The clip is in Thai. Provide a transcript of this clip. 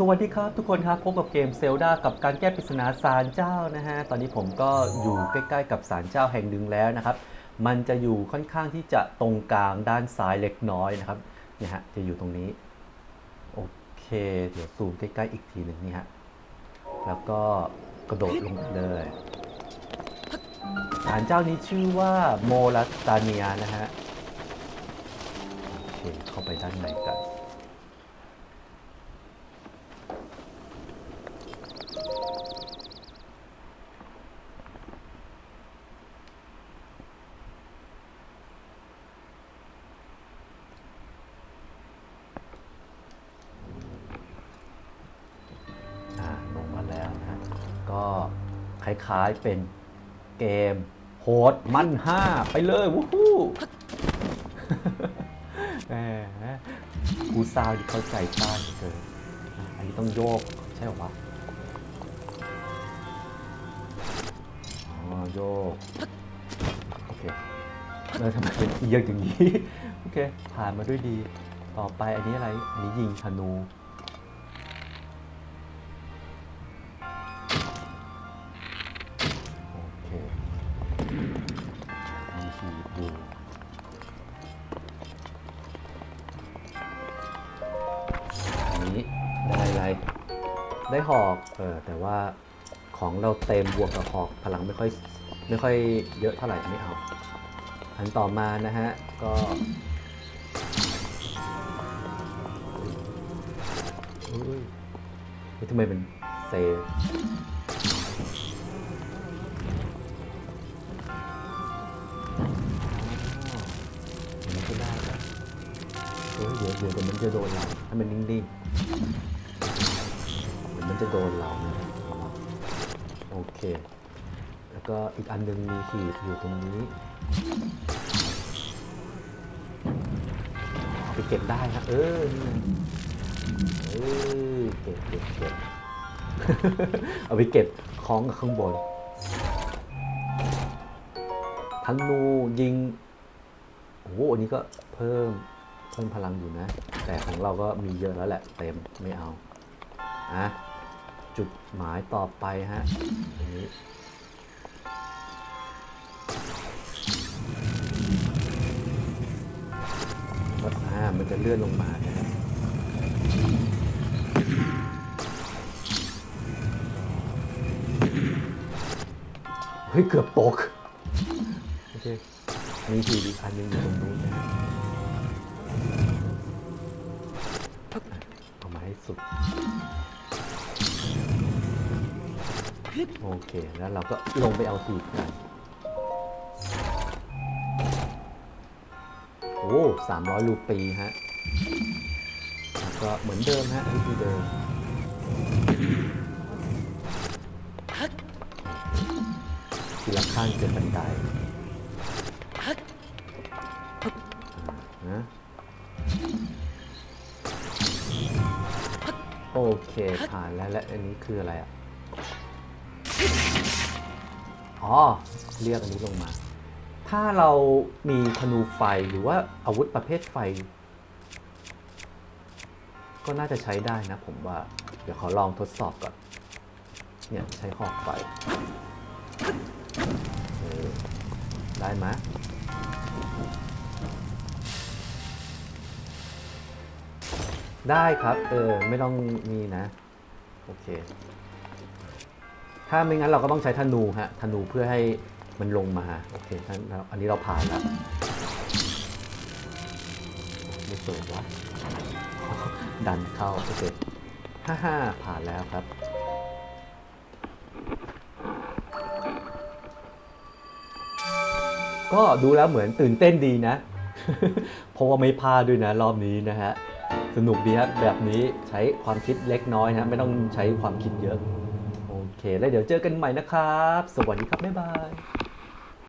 สวัสดีครับทุกคนครับพบกับเกมเซลดากับการแก้ปริศนาศาลเจ้านะฮะตอนนี้ผมก็อยู่ใกล้ๆกับศาลเจ้าแห่งหนึ่งแล้วนะครับ มันจะอยู่ค่อนข้างที่จะตรงกลางด้านซ้ายเล็กน้อยนะครับเนี่ยฮะจะอยู่ตรงนี้โอเคเดี๋ยวซูมใกล้ๆอีกทีหนึ่งนี่ฮะแล้วก็กระโดดลงเลยศาลเจ้านี้ชื่อว่าโมลัสตาเนียนะฮะโอเคเข้าไปด้านในกัน คล้ายๆเป็นเกมโหดมันห้าไปเลยวู้ฮู้แหมกูซาวที่เข้าใจต้านเกินอะอันนี้ต้องโยกใช่หรอวะอ๋อโยก โอเคเออทำไมเป็นเอียงอย่างนี้ โอเค ผ่านมาด้วยดี ต่อไปอันนี้อะไร อันนี้ยิงธนู ได้หอกเออแต่ว่าของเราเต็มบวกกับหอกพลังไม่ค่อยไม่ค่อยเยอะเท่าไหร่ไม่เอา อันต่อมานะฮะ ก็อุ้ยเฮ้ยทำไมมันเซอย่างนี้ก็ได้เฮ้ยเดี๋ยวเดี๋ยวเดี๋ยวมันจะโดนเราถ้ามันนิ่งๆ มันจะโดนเรานะโอเค แล้วก็อีกอันหนึงมีขีดอยู่ตรงนี้ไปเก็บได้นะเออเออเก็บเก็บเก็บเอาไปเก็บคล้องข้างบนธนูยิงโอ้โหอันนี้ก็เพิ่มเพิ่มพลังอยู่นะ แต่ของเราก็มีเยอะแล้วแหละเต็มไม่เอาอะ จุดหมายต่อไปฮะอันนี้ก็อ่ามันจะเลื่อนลงมานะฮะเฮ้ย เกือบตก โอเค มีหีอีกอันนึงอยู่ตรงนู้นนะฮะเอามาให้สุด โอเค แล้วเราก็ลงไปเอาหีบกันโอ้สามร้อยรูปีฮะ ก็เหมือนเดิมฮะวิธีเดิมทีละขั้นเป็นบันไดนะโอเค ผ่านแล้วและอันนี้คืออะไรอะ อ๋อเรียกอันนี้ลงมา ถ้าเรามีธนูไฟหรือว่าอาวุธประเภทไฟ ก็น่าจะใช้ได้นะผมว่า เดี๋ยวขอลองทดสอบก่อน เนี่ยใช้หอกไฟออได้ไหมได้ครับ เออ ไม่ต้องมีนะ โอเค ถ้าไม่งั้นเราก็ต้องใช้ธนูฮะธนูเพื่อให้มันลงมาโอเคงั้นอันนี้เราผ่านแล้วไม่เปิดวะดันเข้าโอเคฮ่าฮ่าผ่านแล้วครับก็ดูแล้วเหมือนตื่นเต้นดีนะ เพราะว่าไม่พลาดด้วยนะรอบนี้นะฮะ สนุกดีฮะแบบนี้ใช้ความคิดเล็กน้อยนะ ไม่ต้องใช้ความคิดเยอะ แล้วเดี๋ยวเจอกันใหม่นะครับ สวัสดีครับ บ๊ายบาย